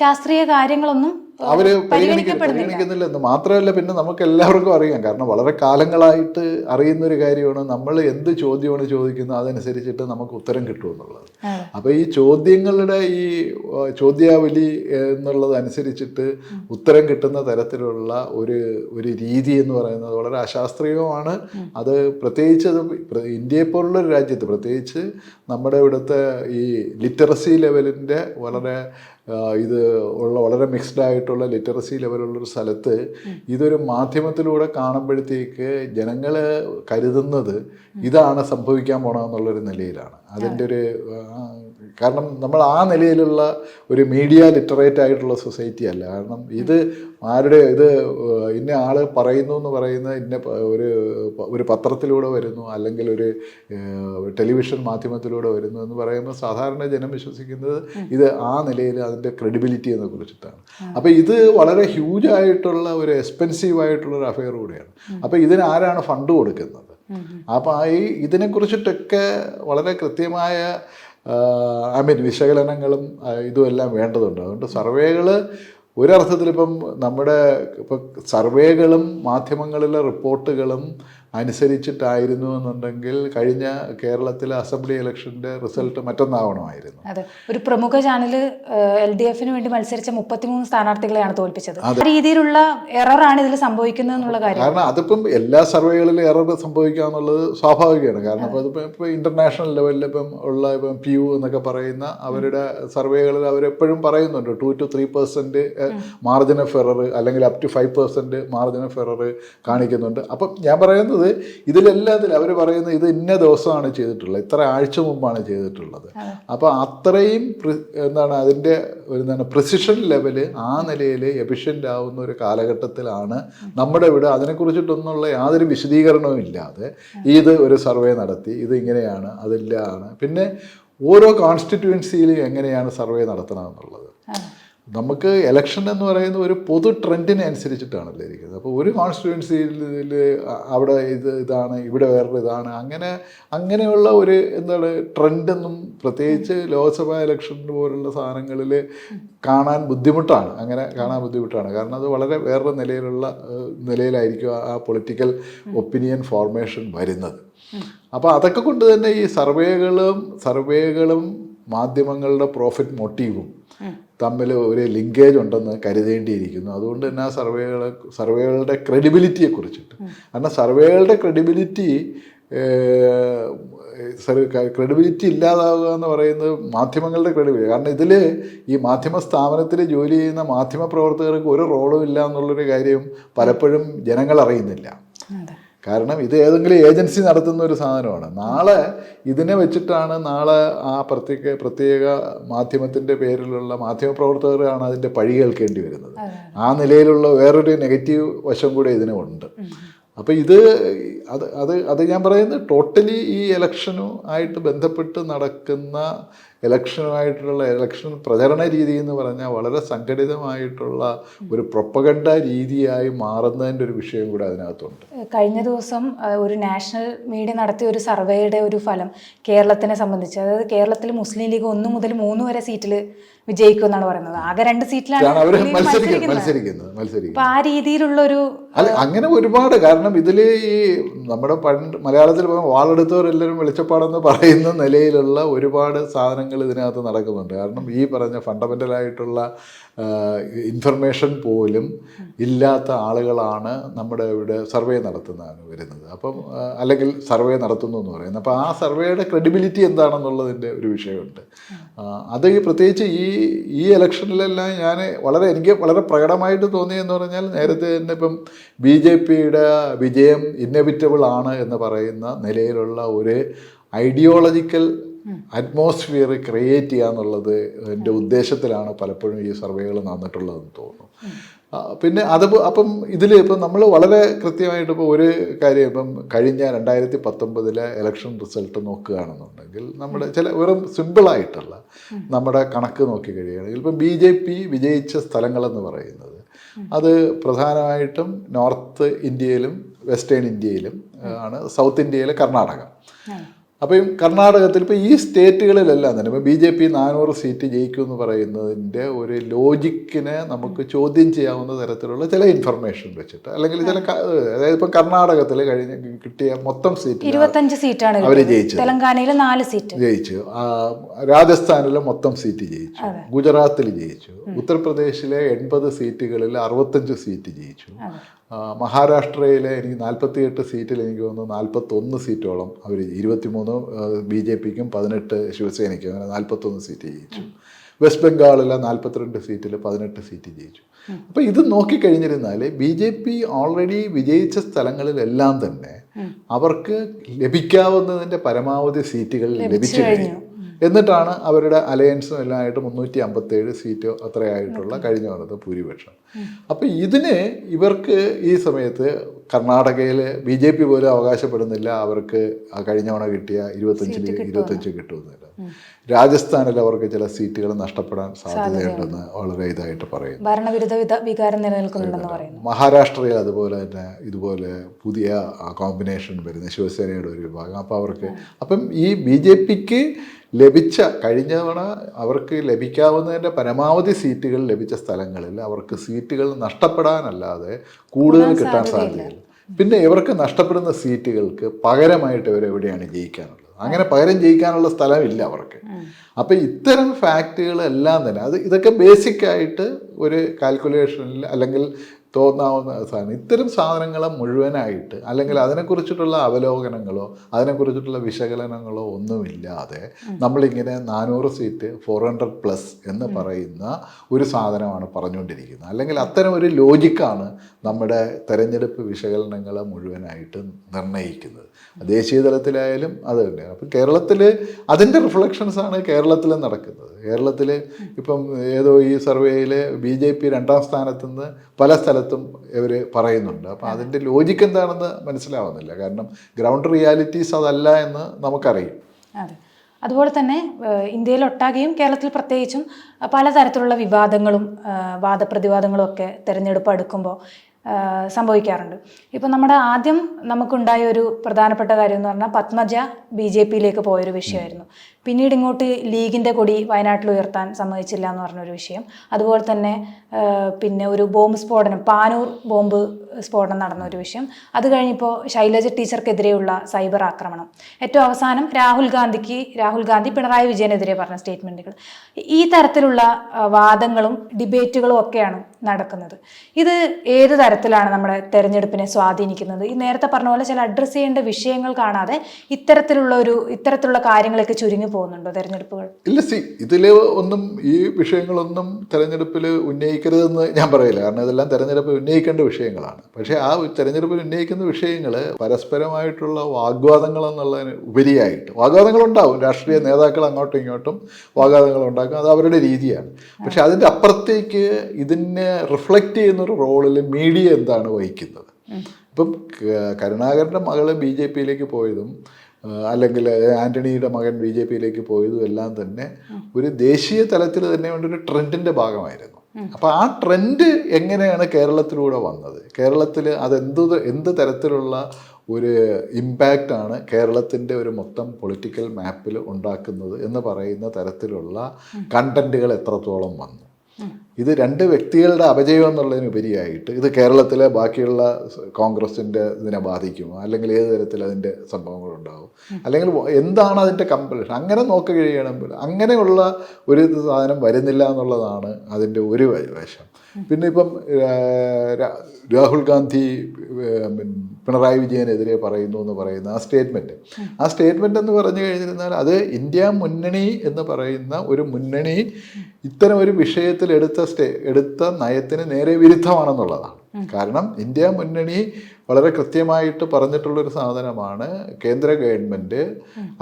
ശാസ്ത്രീയ കാര്യങ്ങളൊന്നും അവർ പരിഗണിക്ക പരിഗണിക്കുന്നില്ല എന്ന് മാത്രമല്ല പിന്നെ നമുക്ക് എല്ലാവർക്കും അറിയാം. കാരണം വളരെ കാലങ്ങളായിട്ട് അറിയുന്ന ഒരു കാര്യമാണ്. നമ്മൾ എന്ത് ചോദ്യമാണ് ചോദിക്കുന്നത് അതനുസരിച്ചിട്ട് നമുക്ക് ഉത്തരം കിട്ടുമെന്നുള്ളത്. അപ്പോൾ ഈ ചോദ്യങ്ങളുടെ ഈ ചോദ്യാവലി എന്നുള്ളത് അനുസരിച്ചിട്ട് ഉത്തരം കിട്ടുന്ന തരത്തിലുള്ള ഒരു ഒരു രീതി എന്ന് പറയുന്നത് വളരെ അശാസ്ത്രീയവുമാണ്. അത് പ്രത്യേകിച്ച് അത് ഇന്ത്യയെ പോലുള്ള ഒരു രാജ്യത്ത് പ്രത്യേകിച്ച് നമ്മുടെ ഇവിടുത്തെ ഈ ലിറ്ററസി ലെവലിന്റെ വളരെ ഇത് ഉള്ള വളരെ മിക്സ്ഡ് ആയിട്ടുള്ള ലിറ്ററസി ലെവലുള്ള ഒരു സ്ഥലത്ത് ഇതൊരു മാധ്യമത്തിലൂടെ കാണുമ്പോഴത്തേക്ക് ജനങ്ങൾ കരുതുന്നത് ഇതാണ് സംഭവിക്കാൻ പോണമെന്നുള്ളൊരു നിലയിലാണ്. അതിന്റെ ഒരു കാരണം നമ്മൾ ആ നിലയിലുള്ള ഒരു മീഡിയ ലിറ്ററേറ്റ് ആയിട്ടുള്ള സൊസൈറ്റി അല്ല. കാരണം ഇത് ആരുടെ ഇത് ഇന്ന ആൾ പറയുന്നു എന്ന് പറയുന്ന ഇന്ന ഒരു ഒരു പത്രത്തിലൂടെ വരുന്നു അല്ലെങ്കിൽ ഒരു ടെലിവിഷൻ മാധ്യമത്തിലൂടെ വരുന്നു എന്ന് പറയുമ്പോൾ സാധാരണ ജനം വിശ്വസിക്കുന്നത് ഇത് ആ നിലയിൽ അതിന്റെ ക്രെഡിബിലിറ്റിയെ കുറിച്ചിട്ടാണ്. അപ്പോൾ ഇത് വളരെ ഹ്യൂജ് ആയിട്ടുള്ള ഒരു എക്സ്പെൻസീവ് ആയിട്ടുള്ള ഒരു അഫെയർ കൂടിയാണ് അപ്പോൾ ഇതിന് ആരാണ് ഫണ്ട് കൊടുക്കുന്നത്? അപ്പോൾ ഈ ഇതിനെക്കുറിച്ചിട്ടൊക്കെ വളരെ കൃത്യമായ ഐ മീൻ വിശകലനങ്ങളും ഇതുമെല്ലാം വേണ്ടതുണ്ട്. അതുകൊണ്ട് സർവേകൾ ഒരർത്ഥത്തിൽ ഇപ്പം നമ്മുടെ ഇപ്പം സർവേകളും മാധ്യമങ്ങളിലെ റിപ്പോർട്ടുകളും അനുസരിച്ചിട്ടായിരുന്നു എന്നുണ്ടെങ്കിൽ കഴിഞ്ഞ കേരളത്തിലെ അസംബ്ലി ഇലക്ഷന്റെ റിസൾട്ട് മറ്റൊന്നാവണമായിരുന്നു. അതെ. ഒരു പ്രമുഖ ചാനൽ എൽ ഡി എഫിന് വേണ്ടി മത്സരിച്ച മുപ്പത്തിമൂന്ന് സ്ഥാനാർത്ഥികളെയാണ് തോൽപ്പിച്ചത്. ആ രീതിയിലുള്ള എററാണ് ഇതിൽ സംഭവിക്കുന്നത് എന്നുള്ള കാര്യം. കാരണം അതിപ്പം എല്ലാ സർവേകളിലും എറർ സംഭവിക്കുക എന്നുള്ളത് സ്വാഭാവികമാണ്. കാരണം അപ്പോൾ അതിപ്പോൾ ഇപ്പോൾ ഇന്റർനാഷണൽ ലെവലിൽ ഇപ്പം ഉള്ള ഇപ്പം പി യു എന്നൊക്കെ പറയുന്ന അവരുടെ സർവേകളിൽ അവരെപ്പോഴും പറയുന്നുണ്ട് two two three percent margin of error അല്ലെങ്കിൽ up to five percent margin of error കാണിക്കുന്നുണ്ട്. അപ്പം ഞാൻ പറയുന്നത് ഇതിലെല്ലാത്തിലും അവർ പറയുന്നത് ഇത് ഇന്ന ദിവസമാണ് ചെയ്തിട്ടുള്ളത്. ഇത്ര ആഴ്ച മുമ്പാണ് ചെയ്തിട്ടുള്ളത്. അപ്പോൾ അത്രയും എന്താണ് അതിന്റെ ഒരു എന്താണ് പ്രിസിഷൻ ലെവൽ ആ നിലയിൽ എഫിഷ്യന്റ് ആവുന്ന ഒരു കാലഘട്ടത്തിലാണ് നമ്മുടെ ഇവിടെ അതിനെക്കുറിച്ചിട്ടൊന്നുള്ള യാതൊരു വിശദീകരണവും ഇല്ലാതെ ഇത് ഒരു സർവേ നടത്തി. ഇത് ഇങ്ങനെയാണ് അതില്ലാണ് പിന്നെ ഓരോ കോൺസ്റ്റിറ്റ്യുവൻസിയിലും എങ്ങനെയാണ് സർവേ നടത്തണമെന്നുള്ളത്. നമുക്ക് ഇലക്ഷൻ എന്ന് പറയുന്ന ഒരു പൊതു ട്രെൻഡിനെ അനുസരിച്ചിട്ടാണല്ലോ ഇരിക്കുന്നത് അപ്പോൾ ഒരു കോൺസ്റ്റിറ്റ്യുവൻസിയിൽ അവിടെ ഇത് ഇതാണ് ഇവിടെ വേറൊരു ഇതാണ് അങ്ങനെ അങ്ങനെയുള്ള ഒരു എന്താണ് ട്രെൻഡെന്നും പ്രത്യേകിച്ച് ലോക്സഭാ ഇലക്ഷൻ പോലുള്ള സാധനങ്ങളിൽ കാണാൻ ബുദ്ധിമുട്ടാണ്. അങ്ങനെ കാണാൻ ബുദ്ധിമുട്ടാണ്. കാരണം അത് വളരെ വേറൊരു നിലയിലുള്ള നിലയിലായിരിക്കും ആ- പൊളിറ്റിക്കൽ ഒപ്പീനിയൻ ഫോർമേഷൻ വരുന്നത്. അപ്പോൾ അതൊക്കെ കൊണ്ട് തന്നെ ഈ സർവേകളും സർവേകളും മാധ്യമങ്ങളുടെ പ്രോഫിറ്റ് മോട്ടീവും തമ്മിൽ ഒരു ലിങ്കേജ് ഉണ്ടെന്ന് കരുതേണ്ടിയിരിക്കുന്നു. അതുകൊണ്ട് തന്നെ ആ സർവേകളെ സർവേകളുടെ ക്രെഡിബിലിറ്റിയെ കുറിച്ചിട്ട്. കാരണം സർവേകളുടെ ക്രെഡിബിലിറ്റി ക്രെഡിബിലിറ്റി ഇല്ലാതാവുക എന്ന് പറയുന്നത് മാധ്യമങ്ങളുടെ ക്രെഡിബിലിറ്റി കാരണം ഇതിൽ ഈ മാധ്യമ സ്ഥാപനത്തിൽ ജോലി ചെയ്യുന്ന മാധ്യമ പ്രവർത്തകർക്ക് ഒരു റോളും ഇല്ല എന്നുള്ളൊരു കാര്യം പലപ്പോഴും ജനങ്ങൾ അറിയുന്നില്ല. കാരണം ഇത് ഏതെങ്കിലും ഏജൻസി നടത്തുന്ന ഒരു സാധനമാണ്. നാളെ ഇതിനെ വെച്ചിട്ടാണ് നാളെ ആ പ്രത്യേക പ്രത്യേക മാധ്യമത്തിന്റെ പേരിലുള്ള മാധ്യമപ്രവർത്തകരാണ് അതിന്റെ പഴി കേൾക്കേണ്ടി വരുന്നത്. ആ നിലയിലുള്ള വേറൊരു നെഗറ്റീവ് വശം കൂടെ ഇതിനുണ്ട് അപ്പോൾ ഇത് അത് അത് അത് ഞാൻ പറയുന്നത് ടോട്ടലി ഈ ഇലക്ഷനു ആയിട്ട് ബന്ധപ്പെട്ട് നടക്കുന്ന ഇലക്ഷനുമായിട്ടുള്ള ഇലക്ഷൻ പ്രചരണ രീതി എന്ന് പറഞ്ഞാൽ വളരെ സംഘടിതമായിട്ടുള്ള ഒരു പ്രൊപ്പഗണ്ട രീതിയായി മാറുന്നതിന്റെ ഒരു വിഷയം കൂടെ അതിനകത്തുണ്ട്. കഴിഞ്ഞ ദിവസം ഒരു നാഷണൽ മീഡിയ നടത്തിയ ഒരു സർവേയുടെ ഒരു ഫലം കേരളത്തിനെ സംബന്ധിച്ച്. അതായത് കേരളത്തിൽ മുസ്ലിം ലീഗ് ഒന്ന് മുതൽ മൂന്ന് വരെ സീറ്റിൽ വിജയിക്കും എന്നാണ് പറയുന്നത്. ആകെ രണ്ട് സീറ്റിലാണ് അവർ മത്സരിക്കുന്നത് മത്സരിക്കുന്നത്. ആ രീതിയിലുള്ള ഒരു അല്ല അങ്ങനെ ഒരുപാട്. കാരണം ഇതിൽ ഈ നമ്മുടെ പണ്ട് മലയാളത്തിൽ വാളെടുത്തവരെല്ലാവരും വെളിച്ചപ്പാടെന്ന് പറയുന്ന നിലയിലുള്ള ഒരുപാട് സാധനങ്ങൾ ഇതിനകത്ത് നടക്കുന്നുണ്ട്. കാരണം ഈ പറഞ്ഞ ഫണ്ടമെന്റലായിട്ടുള്ള ഇൻഫർമേഷൻ പോലും ഇല്ലാത്ത ആളുകളാണ് നമ്മുടെ ഇവിടെ സർവേ നടത്തുന്നതാണ് വരുന്നത്. അപ്പം അല്ലെങ്കിൽ സർവേ നടത്തുന്നു എന്ന് പറയുന്നത്. അപ്പോൾ ആ സർവേയുടെ ക്രെഡിബിലിറ്റി എന്താണെന്നുള്ളതിന്റെ ഒരു വിഷയമുണ്ട്. അത് പ്രത്യേകിച്ച് ഈ ഈ ഇലക്ഷനിലെല്ലാം ഞാൻ വളരെ എനിക്ക് വളരെ പ്രകടമായിട്ട് തോന്നിയെന്ന് പറഞ്ഞാൽ നേരത്തെ തന്നെ ഇപ്പം ബി ജെ പിയുടെ വിജയം ഇന്നവിറ്റബിൾ ആണ് എന്ന് പറയുന്ന നിലയിലുള്ള ഒരു ഐഡിയോളജിക്കൽ അറ്റ്മോസ്ഫിയർ ക്രിയേറ്റ് ചെയ്യുക എന്നുള്ളത് എന്റെ ഉദ്ദേശത്തിലാണ് പലപ്പോഴും ഈ സർവേകൾ നടന്നിട്ടുള്ളതെന്ന് തോന്നുന്നു. പിന്നെ അത് അപ്പം ഇതിൽ ഇപ്പം നമ്മൾ വളരെ കൃത്യമായിട്ട് ഇപ്പോൾ ഒരു കാര്യം ഇപ്പം കഴിഞ്ഞ രണ്ടായിരത്തി പത്തൊമ്പതിലെ ഇലക്ഷൻ റിസൾട്ട് നോക്കുകയാണെന്നുണ്ടെങ്കിൽ നമ്മുടെ ചില വെറും സിമ്പിളായിട്ടുള്ള നമ്മുടെ കണക്ക് നോക്കി കഴിയുകയാണെങ്കിൽ ഇപ്പം ബി ജെ പി വിജയിച്ച സ്ഥലങ്ങളെന്ന് പറയുന്നത് അത് പ്രധാനമായിട്ടും നോർത്ത് ഇന്ത്യയിലും വെസ്റ്റേൺ ഇന്ത്യയിലും ആണ് സൗത്ത് ഇന്ത്യയിലെ കർണാടക. അപ്പം കർണാടകത്തിൽ ഇപ്പോൾ ഈ സ്റ്റേറ്റുകളിലെല്ലാം തന്നെ ഇപ്പോൾ ബി ജെ പി നാനൂറ് സീറ്റ് ജയിക്കും എന്ന് പറയുന്നതിന്റെ ഒരു ലോജിക്കിനെ നമുക്ക് ചോദ്യം ചെയ്യാവുന്ന തരത്തിലുള്ള ചില ഇൻഫർമേഷൻ വെച്ചിട്ട് അല്ലെങ്കിൽ ചില അതായത് ഇപ്പം കർണാടകത്തിൽ കഴിഞ്ഞ കിട്ടിയ മൊത്തം സീറ്റ് ഇരുപത്തഞ്ച് സീറ്റാണ് അവർ ജയിച്ചു. തെലങ്കാനയിൽ നാല് സീറ്റ്. ജയിച്ചു. രാജസ്ഥാനിൽ രാജസ്ഥാനിലെ മൊത്തം സീറ്റ് ജയിച്ചു. ഗുജറാത്തിൽ ജയിച്ചു. ഉത്തർപ്രദേശിലെ എൺപത് സീറ്റുകളിൽ അറുപത്തഞ്ച് സീറ്റ് ജയിച്ചു. മഹാരാഷ്ട്രയിലെ എനിക്ക് നാൽപ്പത്തിയെട്ട് സീറ്റിൽ എനിക്ക് തോന്നുന്നു നാൽപ്പത്തൊന്ന് സീറ്റോളം അവർ ഇരുപത്തിമൂന്ന് ബി ജെ പിക്കും പതിനെട്ട് ശിവസേനയ്ക്കും അങ്ങനെ നാൽപ്പത്തൊന്ന് സീറ്റ് ജയിച്ചു. വെസ്റ്റ് ബംഗാളിലെ നാൽപ്പത്തിരണ്ട് സീറ്റിൽ പതിനെട്ട് സീറ്റ് ജയിച്ചു. അപ്പോൾ ഇത് നോക്കിക്കഴിഞ്ഞിരുന്നാൽ ബി ജെ പി ഓൾറെഡി വിജയിച്ച സ്ഥലങ്ങളിലെല്ലാം തന്നെ അവർക്ക് ലഭിക്കാവുന്നതിന്റെ പരമാവധി സീറ്റുകൾ ലഭിച്ചു കഴിഞ്ഞു. എന്നിട്ടാണ് അവരുടെ അലയൻസും എല്ലാം ആയിട്ട് മുന്നൂറ്റി അമ്പത്തേഴ് സീറ്റോ അത്രയായിട്ടുള്ള കഴിഞ്ഞ വന്നത് ഭൂരിപക്ഷം. അപ്പോൾ ഇതിന് ഇവർക്ക് ഈ സമയത്ത് കർണാടകയിൽ ബി ജെ പി പോലും അവകാശപ്പെടുന്നില്ല. അവർക്ക് കഴിഞ്ഞവണ കഴിഞ്ഞ തവണ കിട്ടിയ ഇരുപത്തഞ്ചിൽ ഇരുപത്തഞ്ച് കിട്ടുമെന്നില്ല രാജസ്ഥാനിൽ അവർക്ക് ചില സീറ്റുകൾ നഷ്ടപ്പെടാൻ സാധ്യതയുണ്ടെന്ന് വളരെ ഇതായിട്ട് പറയുന്നു. ഭരണവിരുദ്ധ വികാരം നിലനിൽക്കുന്നുണ്ടെന്ന് പറയുന്നു. മഹാരാഷ്ട്രയിൽ അതുപോലെ തന്നെ ഇതുപോലെ പുതിയ കോമ്പിനേഷൻ വരുന്ന. ശിവസേനയുടെ ഒരു വിഭാഗം. അപ്പോൾ അവർക്ക് അപ്പം ഈ ബി ജെ പിക്ക് ലഭിച്ച കഴിഞ്ഞ തവണ അവർക്ക് ലഭിക്കാവുന്നതിന്റെ പരമാവധി സീറ്റുകൾ ലഭിച്ച സ്ഥലങ്ങളിൽ അവർക്ക് സീറ്റുകൾ നഷ്ടപ്പെടാനല്ലാതെ കൂടുതൽ കിട്ടാൻ സാധ്യതയില്ല. പിന്നെ ഇവർക്ക് നഷ്ടപ്പെടുന്ന സീറ്റുകൾക്ക് പകരമായിട്ട് ഇവരെവിടെയാണ് ജയിക്കാനുള്ളത് അങ്ങനെ പകരം ജയിക്കാനുള്ള സ്ഥലമില്ല അവർക്ക്. അപ്പം ഇത്തരം ഫാക്റ്റുകളെല്ലാം തന്നെ അത് ഇതൊക്കെ ബേസിക് ആയിട്ട് ഒരു കാൽക്കുലേഷനിൽ അല്ലെങ്കിൽ തോന്നാവുന്ന സാധനം. ഇത്തരം സാധനങ്ങളെ മുഴുവനായിട്ട് അല്ലെങ്കിൽ അതിനെക്കുറിച്ചിട്ടുള്ള അവലോകനങ്ങളോ അതിനെക്കുറിച്ചിട്ടുള്ള വിശകലനങ്ങളോ ഒന്നുമില്ലാതെ നമ്മളിങ്ങനെ നാനൂറ് സീറ്റ് ഫോർ ഹൺഡ്രഡ് പ്ലസ് എന്ന് പറയുന്ന ഒരു സാധനമാണ് പറഞ്ഞുകൊണ്ടിരിക്കുന്നത്. അല്ലെങ്കിൽ അത്തരം ഒരു ലോജിക്കാണ് നമ്മുടെ തെരഞ്ഞെടുപ്പ് വിശകലനങ്ങളെ മുഴുവനായിട്ട് നിർണയിക്കുന്നത് ദേശീയ തലത്തിലായാലും അത് തന്നെയാണ്. അപ്പം കേരളത്തിൽ അതിന്റെ റിഫ്ലക്ഷൻസ് ആണ് കേരളത്തിൽ നടക്കുന്നത്. കേരളത്തിൽ ഇപ്പം ഏതോ ഈ സർവേയിൽ ബി ജെ പി രണ്ടാം സ്ഥാനത്ത് നിന്ന് പല സ്ഥലത്തും ഇവർ പറയുന്നുണ്ട്. അപ്പം അതിന്റെ ലോജിക്ക് എന്താണെന്ന് മനസ്സിലാവുന്നില്ല. കാരണം ഗ്രൗണ്ട് റിയാലിറ്റീസ് അതല്ല എന്ന് നമുക്കറിയും. അതെ. അതുപോലെ തന്നെ ഇന്ത്യയിലൊട്ടാകെയും കേരളത്തിൽ പ്രത്യേകിച്ചും പലതരത്തിലുള്ള വിവാദങ്ങളും വാദപ്രതിവാദങ്ങളും ഒക്കെ തിരഞ്ഞെടുപ്പ് അടുക്കുമ്പോൾ സംഭവിക്കാറുണ്ട്. ഇപ്പം നമ്മുടെ ആദ്യം നമുക്കുണ്ടായ ഒരു പ്രധാനപ്പെട്ട കാര്യം എന്ന് പറഞ്ഞാൽ പത്മജ ബി ജെ പിയിലേക്ക് പോയൊരു വിഷയമായിരുന്നു. പിന്നീട് ഇങ്ങോട്ട് ലീഗിന്റെ കൊടി വയനാട്ടിൽ ഉയർത്താൻ സമ്മതിച്ചില്ല എന്ന് പറഞ്ഞൊരു വിഷയം. അതുപോലെ തന്നെ പിന്നെ ഒരു ബോംബ് സ്ഫോടനം പാനൂർ ബോംബ് സ്ഫോടനം നടന്ന ഒരു വിഷയം. അത് കഴിഞ്ഞപ്പോൾ ശൈലജ ടീച്ചർക്കെതിരെയുള്ള സൈബർ ആക്രമണം. ഏറ്റവും അവസാനം രാഹുൽ ഗാന്ധിക്ക് രാഹുൽ ഗാന്ധി പിണറായി വിജയനെതിരെ പറഞ്ഞ സ്റ്റേറ്റ്മെന്റുകൾ ഈ തരത്തിലുള്ള വാദങ്ങളും ഡിബേറ്റുകളും ഒക്കെയാണ് നടക്കുന്നത്. ഇത് ഏത് തരത്തിലാണ് നമ്മുടെ തെരഞ്ഞെടുപ്പിനെ സ്വാധീനിക്കുന്നത്? ഈ നേരത്തെ പറഞ്ഞ പോലെ ചില അഡ്രസ്സ് ചെയ്യേണ്ട വിഷയങ്ങൾ കാണാതെ ഇത്തരത്തിലുള്ള ഒരു ഇത്തരത്തിലുള്ള കാര്യങ്ങളൊക്കെ ചുരുങ്ങി പോകുന്നുണ്ടോ തെരഞ്ഞെടുപ്പുകൾ? ഇല്ല സി ഇതിൽ ഒന്നും ഈ വിഷയങ്ങളൊന്നും തെരഞ്ഞെടുപ്പിൽ ഉന്നയിക്കരുതെന്ന് ഞാൻ പറയില്ല. കാരണം ഇതെല്ലാം തെരഞ്ഞെടുപ്പിൽ ഉന്നയിക്കേണ്ട വിഷയങ്ങളാണ്. പക്ഷേ ആ തെരഞ്ഞെടുപ്പിൽ ഉന്നയിക്കുന്ന വിഷയങ്ങൾ പരസ്പരമായിട്ടുള്ള വാഗ്വാദങ്ങൾ എന്നുള്ളതിന് ഉപരിയായിട്ട് വാഗ്വാദങ്ങളുണ്ടാവും. രാഷ്ട്രീയ നേതാക്കൾ അങ്ങോട്ടും ഇങ്ങോട്ടും വാഗ്വാദങ്ങൾ ഉണ്ടാക്കും. അത് അവരുടെ രീതിയാണ്. പക്ഷേ അതിന്റെ അപ്പുറത്തേക്ക് ഇതിനെ റിഫ്ലക്റ്റ് ചെയ്യുന്ന ഒരു റോളിൽ മീഡിയ എന്താണ് വഹിക്കുന്നത്? ഇപ്പം കരുണാകരന്റെ മകൾ ബി ജെ പിയിലേക്ക് പോയതും അല്ലെങ്കിൽ ആന്റണിയുടെ മകൻ ബി ജെ പിയിലേക്ക് പോയതും എല്ലാം തന്നെ ഒരു ദേശീയ തലത്തിൽ തന്നെ വേണ്ട ഒരു ട്രെൻഡിന്റെ ഭാഗമായിരുന്നു. അപ്പോൾ ആ ട്രെൻഡ് എങ്ങനെയാണ് കേരളത്തിലൂടെ വന്നത്? കേരളത്തിൽ അതെന്ത് എന്ത് തരത്തിലുള്ള ഒരു ഇമ്പാക്റ്റാണ് കേരളത്തിന്റെ ഒരു മൊത്തം പൊളിറ്റിക്കൽ മാപ്പിൽ ഉണ്ടാക്കുന്നത് എന്ന് പറയുന്ന തരത്തിലുള്ള കണ്ടന്റുകൾ എത്രത്തോളം വന്നു? ഇത് രണ്ട് വ്യക്തികളുടെ അപജയം എന്നുള്ളതിനുപരിയായിട്ട് ഇത് കേരളത്തിലെ ബാക്കിയുള്ള കോൺഗ്രസിന്റെ ഇതിനെ ബാധിക്കുമോ അല്ലെങ്കിൽ ഏത് തരത്തിൽ അതിന്റെ സംഭവങ്ങളുണ്ടാവും അല്ലെങ്കിൽ എന്താണ് അതിന്റെ കമ്പൽഷൻ അങ്ങനെ നോക്കുകയാണെങ്കിൽ അങ്ങനെയുള്ള ഒരു സാധനം വരുന്നില്ല എന്നുള്ളതാണ് അതിന്റെ ഒരു വശം. പിന്നെ ഇപ്പം രാഹുൽ ഗാന്ധി പിണറായി വിജയനെതിരെ പറയുന്നു എന്ന് പറയുന്ന ആ സ്റ്റേറ്റ്മെന്റ് ആ സ്റ്റേറ്റ്മെന്റ് എന്ന് പറഞ്ഞു കഴിഞ്ഞിരുന്നാൽ അത് ഇന്ത്യ മുന്നണി എന്ന് പറയുന്ന ഒരു മുന്നണി ഇത്തരം ഒരു വിഷയത്തിൽ എടുത്ത സ്റ്റേ എടുത്ത നയത്തിന് നേരെ വിരുദ്ധമാണെന്നുള്ളതാണ്. കാരണം ഇന്ത്യ മുന്നണി വളരെ കൃത്യമായിട്ട് പറഞ്ഞിട്ടുള്ളൊരു സാധനമാണ് കേന്ദ്ര ഗവൺമെന്റ്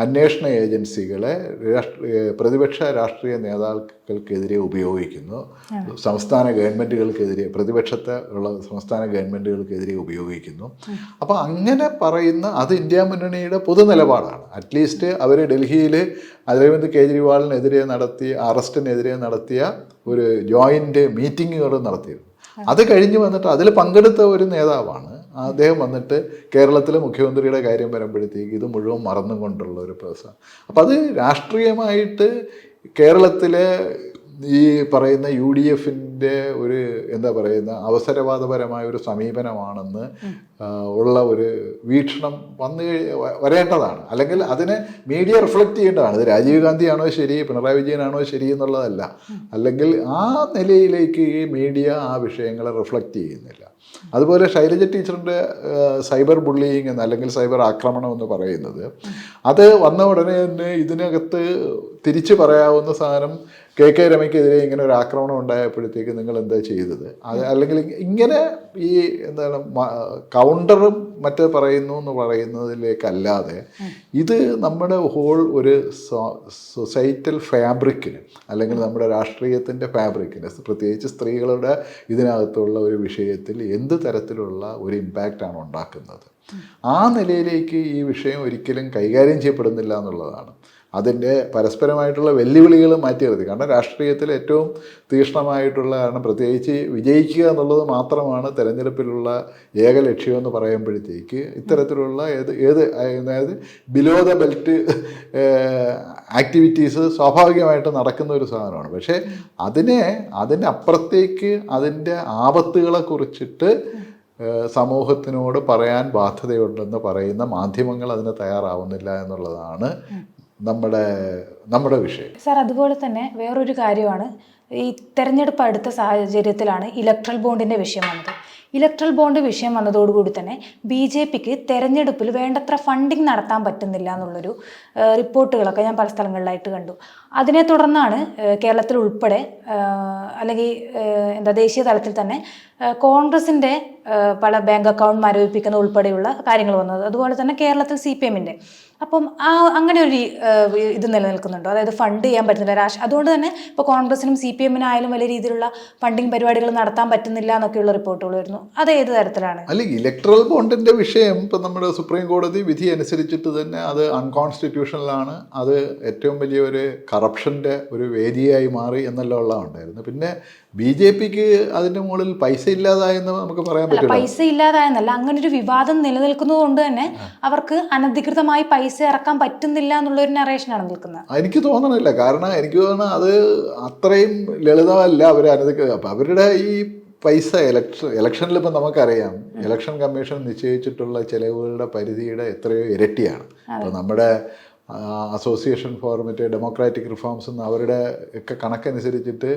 അന്വേഷണ ഏജൻസികളെ രാഷ്ട്രീയ പ്രതിപക്ഷ രാഷ്ട്രീയ നേതാക്കൾക്കെതിരെ ഉപയോഗിക്കുന്നു. സംസ്ഥാന ഗവൺമെന്റുകൾക്കെതിരെ പ്രതിപക്ഷത്തെ ഉള്ള സംസ്ഥാന ഗവൺമെന്റുകൾക്കെതിരെ ഉപയോഗിക്കുന്നു. അപ്പോൾ അങ്ങനെ പറയുന്ന അത് ഇന്ത്യ മുന്നണിയുടെ പൊതു നിലപാടാണ്. അറ്റ്ലീസ്റ്റ് അവർ ഡൽഹിയിൽ അരവിന്ദ് കേജ്രിവാളിനെതിരെ നടത്തിയ അറസ്റ്റിനെതിരെ നടത്തിയ ഒരു ജോയിന്റ് മീറ്റിങ്ങുകൾ നടത്തിയിരുന്നു. അത് കഴിഞ്ഞ് വന്നിട്ട് അതിൽ പങ്കെടുത്ത ഒരു നേതാവാണ് അദ്ദേഹം വന്നിട്ട് കേരളത്തിലെ മുഖ്യമന്ത്രിയുടെ കാര്യം വരുമ്പോഴത്തേക്ക് ഇത് മുഴുവൻ മറന്നും കൊണ്ടുള്ള ഒരു പേഴ്സൺ അപ്പം അത് രാഷ്ട്രീയമായിട്ട് കേരളത്തിലെ ഈ പറയുന്ന യു ഡി എഫിന്റെ ഒരു എന്താ പറയുന്ന അവസരവാദപരമായ ഒരു സമീപനമാണെന്ന് ഉള്ള ഒരു വീക്ഷണം വന്നു വരേണ്ടതാണ്. അല്ലെങ്കിൽ അതിനെ മീഡിയ റിഫ്ലക്റ്റ് ചെയ്യേണ്ടതാണ്. ഇത് രാജീവ് ഗാന്ധിയാണോ ശരി പിണറായി വിജയനാണോ ശരി എന്നുള്ളതല്ല. അല്ലെങ്കിൽ ആ നിലയിലേക്ക് ഈ മീഡിയ ആ വിഷയങ്ങളെ റിഫ്ലക്റ്റ് ചെയ്യുന്നില്ല. അതുപോലെ ശൈലജ ടീച്ചറിന്റെ സൈബർ ബുള്ളിയിങ് എന്ന് അല്ലെങ്കിൽ സൈബർ ആക്രമണം എന്ന് പറയുന്നത്. അത് വന്ന ഉടനെ തന്നെ ഇതിനകത്ത് തിരിച്ചു പറയാവുന്ന സാധനം കെ കെ രമയ്ക്കെതിരെ ഇങ്ങനെ ഒരു ആക്രമണം ഉണ്ടായപ്പോഴത്തേക്ക് നിങ്ങൾ എന്താ ചെയ്തത്? അത് അല്ലെങ്കിൽ ഇങ്ങനെ ഈ എന്താണ് കൗണ്ടറും മറ്റേ പറയുന്നു എന്ന് പറയുന്നതിലേക്കല്ലാതെ ഇത് നമ്മുടെ ഹോൾ ഒരു സൊസൈറ്റൽ ഫാബ്രിക്കിന് അല്ലെങ്കിൽ നമ്മുടെ രാഷ്ട്രീയത്തിന്റെ ഫാബ്രിക്കിന് പ്രത്യേകിച്ച് സ്ത്രീകളുടെ ഇതിനകത്തുള്ള ഒരു വിഷയത്തിൽ എന്ത് തരത്തിലുള്ള ഒരു ഇമ്പാക്റ്റാണ് ഉണ്ടാക്കുന്നത്? ആ നിലയിലേക്ക് ഈ വിഷയം ഒരിക്കലും കൈകാര്യം ചെയ്യപ്പെടുന്നില്ല എന്നുള്ളതാണ്. അതിന്റെ പരസ്പരമായിട്ടുള്ള വെല്ലുവിളികൾ മാറ്റി നിർത്തി. കാരണം രാഷ്ട്രീയത്തിൽ ഏറ്റവും തീക്ഷ്ണമായിട്ടുള്ള കാരണം പ്രത്യേകിച്ച് വിജയിക്കുക എന്നുള്ളത് മാത്രമാണ് തെരഞ്ഞെടുപ്പിലുള്ള ഏക ലക്ഷ്യമെന്ന് പറയുമ്പോഴത്തേക്ക് ഇത്തരത്തിലുള്ള ഏത് ഏത് അതായത് ബിലോ ദ ബെൽറ്റ് ആക്ടിവിറ്റീസ് സ്വാഭാവികമായിട്ട് നടക്കുന്ന ഒരു സാധനമാണ്. പക്ഷേ അതിനെ അതിന്റെ അപ്പുറത്തേക്ക് അതിന്റെ ആപത്തുകളെ കുറിച്ചിട്ട് സമൂഹത്തിനോട് പറയാൻ ബാധ്യതയുണ്ടെന്ന് പറയുന്ന മാധ്യമങ്ങൾ അതിന് തയ്യാറാവുന്നില്ല എന്നുള്ളതാണ് നമ്മുടെ നമ്മുടെ വിഷയം. സാർ അതുപോലെ തന്നെ വേറൊരു കാര്യമാണ്. ഈ തെരഞ്ഞെടുപ്പ് അടുത്ത സാഹചര്യത്തിലാണ് ഇലക്ട്രൽ ബോണ്ടിന്റെ വിഷയം വന്നത്. ഇലക്ട്രൽ ബോണ്ട് വിഷയം വന്നതോടുകൂടി തന്നെ ബി ജെ പിക്ക് തെരഞ്ഞെടുപ്പിൽ വേണ്ടത്ര ഫണ്ടിങ് നടത്താൻ പറ്റുന്നില്ല എന്നുള്ളൊരു റിപ്പോർട്ടുകളൊക്കെ ഞാൻ പല സ്ഥലങ്ങളിലായിട്ട് കണ്ടു. അതിനെ തുടർന്നാണ് കേരളത്തിൽ ഉൾപ്പെടെ അല്ലെങ്കിൽ എന്താ ദേശീയ തലത്തിൽ തന്നെ കോൺഗ്രസിന്റെ പല ബാങ്ക് അക്കൗണ്ട് മരവിപ്പിക്കുന്ന ഉൾപ്പെടെയുള്ള കാര്യങ്ങൾ വന്നത്. അതുപോലെ തന്നെ കേരളത്തിൽ സി പി എമ്മിന്റെ അപ്പം ആ അങ്ങനെ ഒരു ഇത് നിലനിൽക്കുന്നുണ്ടോ. അതായത് ഫണ്ട് ചെയ്യാൻ പറ്റുന്നില്ല. രാഷ്ട്രീയ അതുകൊണ്ട് തന്നെ ഇപ്പോൾ കോൺഗ്രസിനും സി പി എമ്മിനായാലും വലിയ രീതിയിലുള്ള ഫണ്ടിങ് പരിപാടികൾ നടത്താൻ പറ്റുന്നില്ല എന്നൊക്കെയുള്ള റിപ്പോർട്ടുകൾ വരുന്നു. അത് ഏത് തരത്തിലാണ്? അല്ലെങ്കിൽ ഇലക്ട്രൽ ബോണ്ടിന്റെ വിഷയം ഇപ്പം നമ്മുടെ സുപ്രീം കോടതി വിധി അനുസരിച്ചിട്ട് തന്നെ അത് അൺകോൺസ്റ്റിറ്റ്യൂഷണലാണ് അത് ഏറ്റവും വലിയ ഒരു കറപ്ഷന്റെ ഒരു വേദിയായി മാറി എന്നെല്ലാം ഉള്ള ഉണ്ടായിരുന്നു പിന്നെ ബി ജെ പിക്ക് അതിന്റെ മുകളിൽ പൈസ ഇല്ലാതായെന്ന് നമുക്ക് പറയാൻ പറ്റില്ല പൈസ ഇല്ലാതായെന്നല്ല അങ്ങനെ ഒരു വിവാദം നിലനിൽക്കുന്നത് കൊണ്ട് തന്നെ അവർക്ക് അനധികൃതമായി പൈസ ഇറക്കാൻ പറ്റുന്നില്ല എന്നുള്ള ഒരു നറേഷനാണ് നിൽക്കുന്നത്. എനിക്ക് തോന്നണില്ല. കാരണം എനിക്ക് തോന്നുന്നത് അത് അത്രയും ലളിതമല്ല അവർ അനധികൃത അപ്പം അവരുടെ ഈ പൈസ ഇലക്ഷൻ ഇലക്ഷനിൽ ഇപ്പം നമുക്കറിയാം ഇലക്ഷൻ കമ്മീഷൻ നിശ്ചയിച്ചിട്ടുള്ള ചിലവുകളുടെ പരിധിയുടെ എത്രയോ ഇരട്ടിയാണ്. അപ്പോൾ നമ്മുടെ അസോസിയേഷൻ ഫോർ മറ്റേ ഡെമോക്രാറ്റിക് റിഫോംസ് എന്ന് അവരുടെ ഒക്കെ കണക്കനുസരിച്ചിട്ട്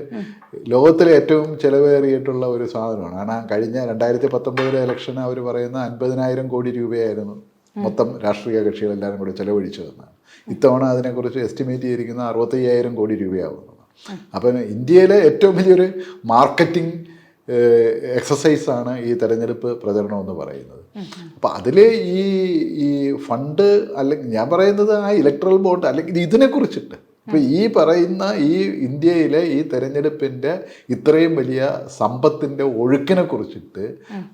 ലോകത്തിലെ ഏറ്റവും ചിലവേറിയിട്ടുള്ള ഒരു സാധനമാണ്. കാരണം കഴിഞ്ഞ രണ്ടായിരത്തി പത്തൊമ്പതിലെ ഇലക്ഷൻ അവർ പറയുന്ന അൻപതിനായിരം കോടി രൂപയായിരുന്നു മൊത്തം രാഷ്ട്രീയ കക്ഷികളെല്ലാവരും കൂടി ചെലവഴിച്ചതെന്നാണ് ഇത്തവണ അതിനെക്കുറിച്ച് എസ്റ്റിമേറ്റ് ചെയ്തിരിക്കുന്ന അറുപത്തയ്യായിരം കോടി രൂപയാവുന്നതാണ് അപ്പം ഇന്ത്യയിലെ ഏറ്റവും വലിയൊരു മാർക്കറ്റിംഗ് എക്സസൈസാണ് ഈ തെരഞ്ഞെടുപ്പ് പ്രചരണം എന്ന് പറയുന്നത്. അപ്പം അതിൽ ഈ ഈ ഫണ്ട് അല്ലെങ്കിൽ ഞാൻ പറയുന്നത് ആ ഇലക്ട്രൽ ബോണ്ട് അല്ലെങ്കിൽ ഇതിനെക്കുറിച്ചിട്ട്. ഇപ്പം ഈ പറയുന്ന ഈ ഇന്ത്യയിലെ ഈ തെരഞ്ഞെടുപ്പിന്റെ ഇത്രയും വലിയ സമ്പത്തിന്റെ ഒഴുക്കിനെ കുറിച്ചിട്ട്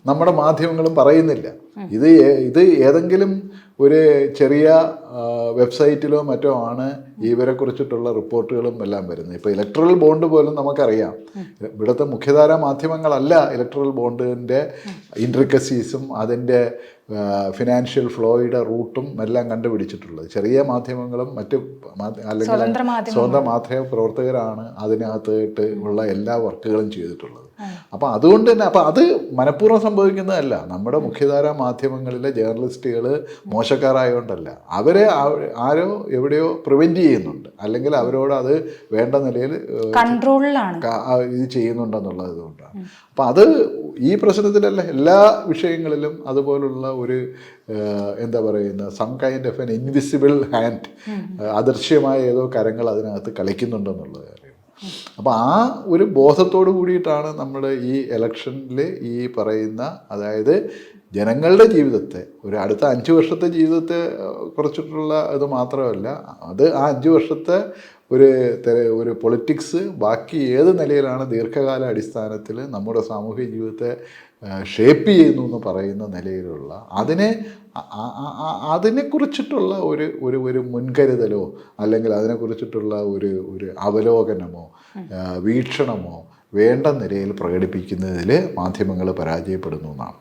നമ്മുടെ മാധ്യമങ്ങളും പറയുന്നില്ല. ഇത് ഇത് ഏതെങ്കിലും ഒരു ചെറിയ വെബ്സൈറ്റിലോ മറ്റോ ആണ് ഇവരെ കുറിച്ചിട്ടുള്ള റിപ്പോർട്ടുകളും എല്ലാം വരുന്നത്. ഇപ്പോൾ ഇലക്ട്രൽ ബോണ്ട് പോലും നമുക്കറിയാം. ഇവിടുത്തെ മുഖ്യധാര മാധ്യമങ്ങളല്ല ഇലക്ട്രൽ ബോണ്ടിന്റെ ഇൻട്രിക്കസീസും അതിന്റെ ഫിനാൻഷ്യൽ ഫ്ലോയുടെ റൂട്ടും എല്ലാം കണ്ടുപിടിച്ചിട്ടുള്ളത്. ചെറിയ മാധ്യമങ്ങളും മറ്റ് അല്ലെങ്കിൽ സ്വതന്ത്ര സ്വന്തം മാധ്യമ പ്രവർത്തകരാണ് അതിനകത്തായിട്ട് ഉള്ള എല്ലാ വർക്കുകളും ചെയ്തിട്ടുള്ളത്. അപ്പം അതുകൊണ്ട് തന്നെ അപ്പം അത് മനഃപൂർവം സംഭവിക്കുന്നതല്ല. നമ്മുടെ മുഖ്യധാര മാധ്യമങ്ങളിലെ ജേർണലിസ്റ്റുകൾ മോശക്കാരായതുകൊണ്ടല്ല അവരെ ആരോ എവിടെയോ പ്രിവെന്റ് ചെയ്യുന്നുണ്ട്. അല്ലെങ്കിൽ അവരോട് അത് വേണ്ട നിലയിൽ കൺട്രോളിലാണ്. ഇത് ചെയ്യുന്നുണ്ടെന്നുള്ളത് കൊണ്ടാണ്. അപ്പം അത് ഈ പ്രശ്നത്തിലല്ല എല്ലാ വിഷയങ്ങളിലും അതുപോലുള്ള ഒരു എന്താ പറയുന്ന some kind of an invisible hand അദൃശ്യമായ ഏതോ കരങ്ങൾ അതിനകത്ത് കളിക്കുന്നുണ്ടെന്നുള്ളത്. അപ്പോൾ ആ ഒരു ബോധത്തോട് കൂടിയിട്ടാണ് നമ്മൾ ഈ ഇലക്ഷനിൽ ഈ പറയുന്ന അതായത് ജനങ്ങളുടെ ജീവിതത്തെ ഒരു അടുത്ത അഞ്ച് വർഷത്തെ ജീവിതത്തെ കുറച്ചിട്ടുള്ള ഇത് മാത്രമല്ല അത് ആ അഞ്ച് വർഷത്തെ ഒരു ഒരു പൊളിറ്റിക്സ് ബാക്കി ഏത് നിലയിലാണ് ദീർഘകാല അടിസ്ഥാനത്തിൽ നമ്മുടെ സാമൂഹിക ജീവിതത്തെ ഷേപ്പ് ചെയ്യുന്നു എന്ന് പറയുന്ന നിലയിലുള്ള അതിനെ അതിനെക്കുറിച്ചിട്ടുള്ള ഒരു ഒരു ഒരു മുൻകരുതലോ അല്ലെങ്കിൽ അതിനെക്കുറിച്ചിട്ടുള്ള ഒരു ഒരു അവലോകനമോ വീക്ഷണമോ വേണ്ട നിലയിൽ പ്രകടിപ്പിക്കുന്നതിൽ മാധ്യമങ്ങൾ പരാജയപ്പെടുന്നു എന്നാണ്.